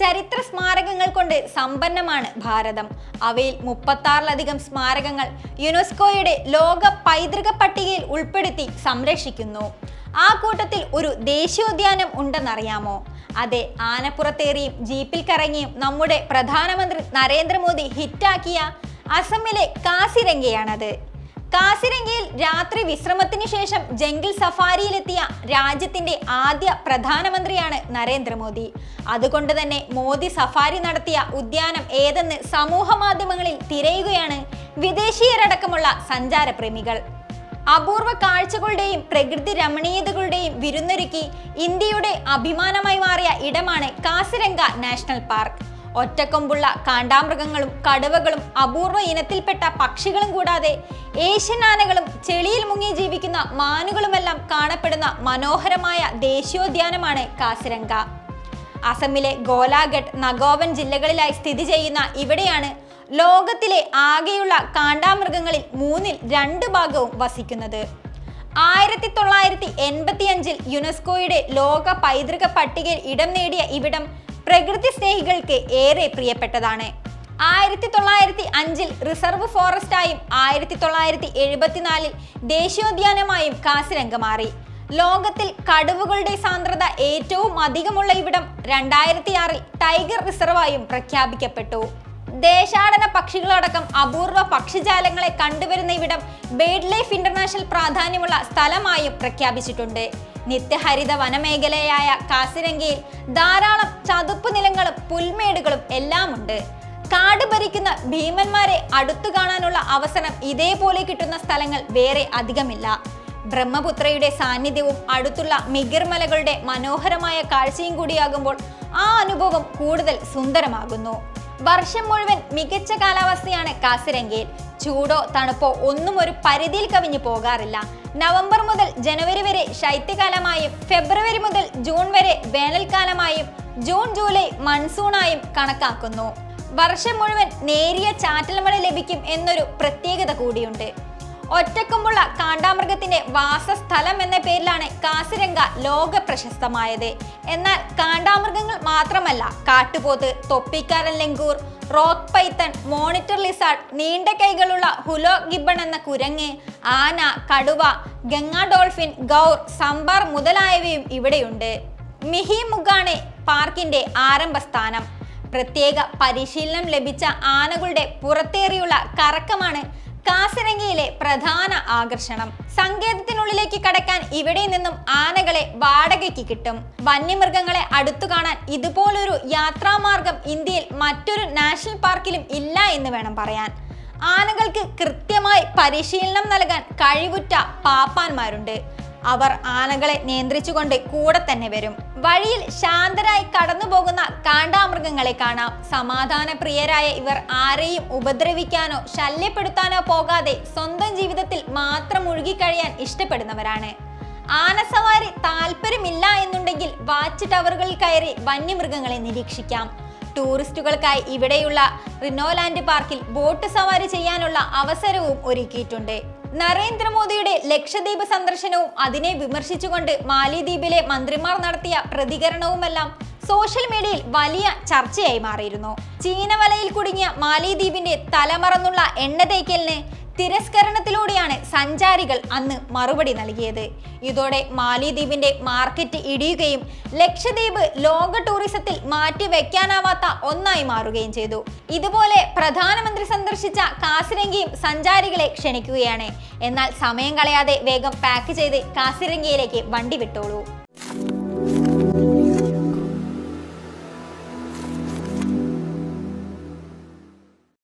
ചരിത്ര സ്മാരകങ്ങൾ കൊണ്ട് സമ്പന്നമാണ് ഭാരതം. അവയിൽ മുപ്പത്താറിലധികം സ്മാരകങ്ങൾ യുനെസ്കോയുടെ ലോക പൈതൃക പട്ടികയിൽ ഉൾപ്പെടുത്തി സംരക്ഷിക്കുന്നു. ആ കൂട്ടത്തിൽ ഒരു ദേശീയോദ്യാനം ഉണ്ടെന്നറിയാമോ? അതെ ആനപ്പുറത്തേറിയും ജീപ്പിൽ കറങ്ങിയും നമ്മുടെ പ്രധാനമന്ത്രി നരേന്ദ്രമോദി ഹിറ്റാക്കിയ അസമിലെ കാസിരംഗയാണത്. കാസിരംഗയിൽ രാത്രി വിശ്രമത്തിന് ശേഷം ജംഗിൾ സഫാരിയിലെത്തിയ രാജ്യത്തിന്റെ ആദ്യ പ്രധാനമന്ത്രിയാണ് നരേന്ദ്രമോദി. അതുകൊണ്ട് തന്നെ മോദി സഫാരി നടത്തിയ ഉദ്യാനം ഏതെന്ന് സമൂഹ മാധ്യമങ്ങളിൽ തിരയുകയാണ് വിദേശീയരടക്കമുള്ള സഞ്ചാരപ്രേമികൾ. അപൂർവ കാഴ്ചകളുടെയും പ്രകൃതി രമണീയതകളുടെയും വിരുന്നൊരുക്കി ഇന്ത്യയുടെ അഭിമാനമായി മാറിയ ഇടമാണ് കാസിരംഗ നാഷണൽ പാർക്ക്. ഒറ്റക്കൊമ്പുള്ള കാണ്ടാമൃഗങ്ങളും കടുവകളും അപൂർവ ഇനത്തിൽപ്പെട്ട പക്ഷികളും കൂടാതെ ഏഷ്യൻ ആനകളും ചെളിയിൽ മുങ്ങി ജീവിക്കുന്ന മാനുകളുമെല്ലാം കാണപ്പെടുന്ന മനോഹരമായ ദേശീയോദ്യാനമാണ് കാസിരംഗ. അസമിലെ ഗോലാഘട്ട് നഗോവൻ ജില്ലകളിലായി സ്ഥിതി ചെയ്യുന്ന ഇവിടെയാണ് ലോകത്തിലെ ആകെയുള്ള കാണ്ടാമൃഗങ്ങളിൽ മൂന്നിൽ രണ്ട് ഭാഗവും വസിക്കുന്നത്. ആയിരത്തി തൊള്ളായിരത്തി എൺപത്തി അഞ്ചിൽ യുനെസ്കോയുടെ ലോക പൈതൃക പട്ടികയിൽ ഇടം നേടിയ ഇവിടം പ്രകൃതി സ്നേഹികൾക്ക് ഏറെ പ്രിയപ്പെട്ടതാണ്. ആയിരത്തി തൊള്ളായിരത്തി അഞ്ചിൽ റിസർവ് ഫോറസ്റ്റായും ആയിരത്തി തൊള്ളായിരത്തി എഴുപത്തിനാലിൽ ദേശീയോദ്യാനമായും കാസിരംഗ മാറി ലോകത്തിൽ കടുവകളുടെ സാന്ദ്രത ഏറ്റവും അധികമുള്ള ഇവിടം രണ്ടായിരത്തി ആറിൽ ടൈഗർ റിസർവായും പ്രഖ്യാപിക്കപ്പെട്ടു. ദേശാടന പക്ഷികളടക്കം അപൂർവ പക്ഷിജാലങ്ങളെ കണ്ടുവരുന്ന ഇവിടം ബേഡ് ലൈഫ് ഇന്റർനാഷണൽ പ്രാധാന്യമുള്ള സ്ഥലമായും പ്രഖ്യാപിച്ചിട്ടുണ്ട്. നിത്യഹരിത വനമേഖലയായ കാസിരംഗയിൽ ധാരാളം ചതുപ്പ് നിലങ്ങളും പുൽമേടുകളും എല്ലാം ഉണ്ട് കാട് ഭരിക്കുന്ന ഭീമന്മാരെ അടുത്തു കാണാനുള്ള അവസരം ഇതേപോലെ കിട്ടുന്ന സ്ഥലങ്ങൾ വേറെ അധികമില്ല. ബ്രഹ്മപുത്രയുടെ സാന്നിധ്യവും അടുത്തുള്ള മിഗിർമലകളുടെ മനോഹരമായ കാഴ്ചയും കൂടിയാകുമ്പോൾ ആ അനുഭവം കൂടുതൽ സുന്ദരമാകുന്നു. വർഷം മുഴുവൻ മികച്ച കാലാവസ്ഥയാണ് കാസിരംഗയിൽ. ചൂടോ തണുപ്പോ ഒന്നും ഒരു പരിധിയിൽ കവിഞ്ഞു പോകാറില്ല. നവംബർ മുതൽ ജനുവരി വരെ ശൈത്യകാലമായും ഫെബ്രുവരി മുതൽ ജൂൺ വരെ വേനൽക്കാലമായും ജൂൺ ജൂലൈ മൺസൂണായും കണക്കാക്കുന്നു. വർഷം മുഴുവൻ നേരിയ ചാറ്റൽ മഴ ലഭിക്കും എന്നൊരു പ്രത്യേകത കൂടിയുണ്ട്. ഒറ്റക്കൊമ്പുള്ള കാണ്ടാമൃഗത്തിന്റെ വാസസ്ഥലം എന്ന പേരിലാണ് കാസിരംഗ ലോക പ്രശസ്തമായത്. എന്നാൽ കാണ്ടാമൃഗങ്ങൾ മാത്രമല്ല കാട്ടുപോത്ത് തൊപ്പിക്കാരൻ langur rock python monitor lizard നീണ്ട കൈകളുള്ള ഹുലോ ഗിബൺ എന്ന കുരങ്ങ് ആന കടുവ ഗംഗാ ഡോൾഫിൻ ഗൗർ സംബാർ മുതലായവയും ഇവിടെയുണ്ട്. മിഹി മുഗാണ് പാർക്കിന്റെ ആരംഭ സ്ഥാനം പ്രത്യേക പരിശീലനം ലഭിച്ച ആനകളുടെ പുറത്തേറിയുള്ള കറക്കമാണ് കാസിരംഗയിലെ പ്രധാന ആകർഷണം. സങ്കേതത്തിനുള്ളിലേക്ക് കടക്കാൻ ഇവിടെ നിന്നും ആനകളെ വാടകയ്ക്ക് കിട്ടും. വന്യമൃഗങ്ങളെ അടുത്തു കാണാൻ ഇതുപോലൊരു യാത്രാമാർഗം ഇന്ത്യയിൽ മറ്റൊരു നാഷണൽ പാർക്കിലും ഇല്ല എന്ന് വേണം പറയാൻ. ആനകൾക്ക് കൃത്യമായി പരിശീലനം നൽകാൻ കഴിവുറ്റ പാപ്പാന്മാരുണ്ട്. അവർ ആനകളെ നിയന്ത്രിച്ചുകൊണ്ട് കൂടെ തന്നെ വരും. വഴിയിൽ ശാന്തരായി കടന്നു പോകുന്ന കാണ്ടാമൃഗങ്ങളെ കാണാം. സമാധാന പ്രിയരായ ഇവർ ആരെയും ഉപദ്രവിക്കാനോ ശല്യപ്പെടുത്താനോ പോകാതെ സ്വന്തം ജീവിതത്തിൽ മാത്രം മുഴുകിക്കഴിയാൻ ഇഷ്ടപ്പെടുന്നവരാണ്. ആനസവാരി താല്പര്യമില്ല എന്നുണ്ടെങ്കിൽ വാച്ച് ടവറുകളിൽ കയറി വന്യമൃഗങ്ങളെ നിരീക്ഷിക്കാം. ടൂറിസ്റ്റുകൾക്കായി ഇവിടെയുള്ള റിനോലാൻഡ് പാർക്കിൽ ബോട്ട് സവാരി ചെയ്യാനുള്ള അവസരവും ഒരുക്കിയിട്ടുണ്ട്. നരേന്ദ്രമോദിയുടെ ലക്ഷദ്വീപ് സന്ദർശനവും അതിനെ വിമർശിച്ചുകൊണ്ട് മാലിദ്വീപിലെ മന്ത്രിമാർ നടത്തിയ പ്രതികരണവുമെല്ലാം സോഷ്യൽ മീഡിയയിൽ വലിയ ചർച്ചയായി മാറിയിരുന്നു. ചീനവലയിൽ കുടുങ്ങിയ മാലിദ്വീപിന്റെ തലമറന്നുള്ള എണ്ണ തേക്കലിന് തിരസ്കരണത്തിലൂടെയാണ് സഞ്ചാരികൾ അന്ന് മറുപടി നൽകിയത്. ഇതോടെ മാലിദ്വീപിന്റെ മാർക്കറ്റ് ഇടിയുകയും ലക്ഷദ്വീപ് ലോക ടൂറിസത്തിൽ മാറ്റി വെക്കാനാവാത്ത ഒന്നായി മാറുകയും ചെയ്തു. ഇതുപോലെ പ്രധാനമന്ത്രി സന്ദർശിച്ച കാസിരംഗിയും സഞ്ചാരികളെ ക്ഷണിക്കുകയാണ്. എന്നാൽ സമയം കളയാതെ വേഗം പാക്ക് ചെയ്ത് കാസിരംഗിയിലേക്ക് വണ്ടി വിട്ടോളൂ.